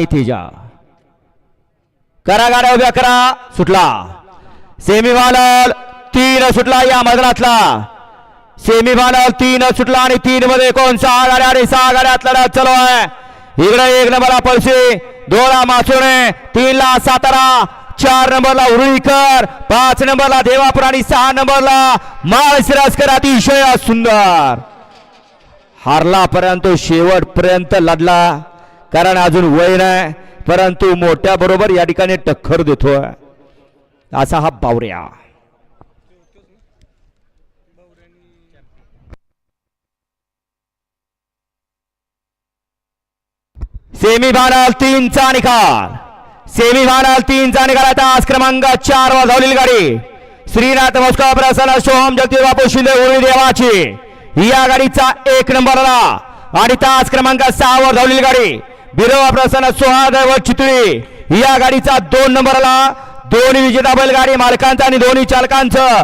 जा. करा गाड्या उभ्या करा. सुटला. सेमी फायनल तीन सुटला या मैदानातला. सेमी फायनल तीन सुटला आणि तीन मध्ये कोण? सहा गाड्या आणि सहा गाड्यात लढत चालू आहे. इकडे एक नंबरला पळशी. दोनला मासुणे तीनला सातारा. चार नंबरला उरुळीकर. पाच नंबरला देवापूर आणि सहा नंबरला माळशिराजकर अतिशय सुंदर. हारला परंतु शेवटपर्यंत लढला. कारण अजून वय नाही परंतु मोठ्या बरोबर या ठिकाणी टक्कर देतोय. असा हा बावऱ्या. सेमी फायनल तीनचा निकाल. सेमी फायनल तीनचा निकाल आता आज क्रमांक चार वाजवलेली गाडी. श्रीनाथ मोस्का प्रसन्न सोहम जगदीश बापू शिंदे उर्वी देवाची. या गाडीचा एक नंबरला. आणि तास क्रमांक सहा वर धावलेली गाडी. बिरवा प्रसन्न सोहादेव चितळी. या गाडीचा दोन नंबरला दोन्ही विजेता बैलगाडी मालकांचं आणि दोन्ही चालकांचं.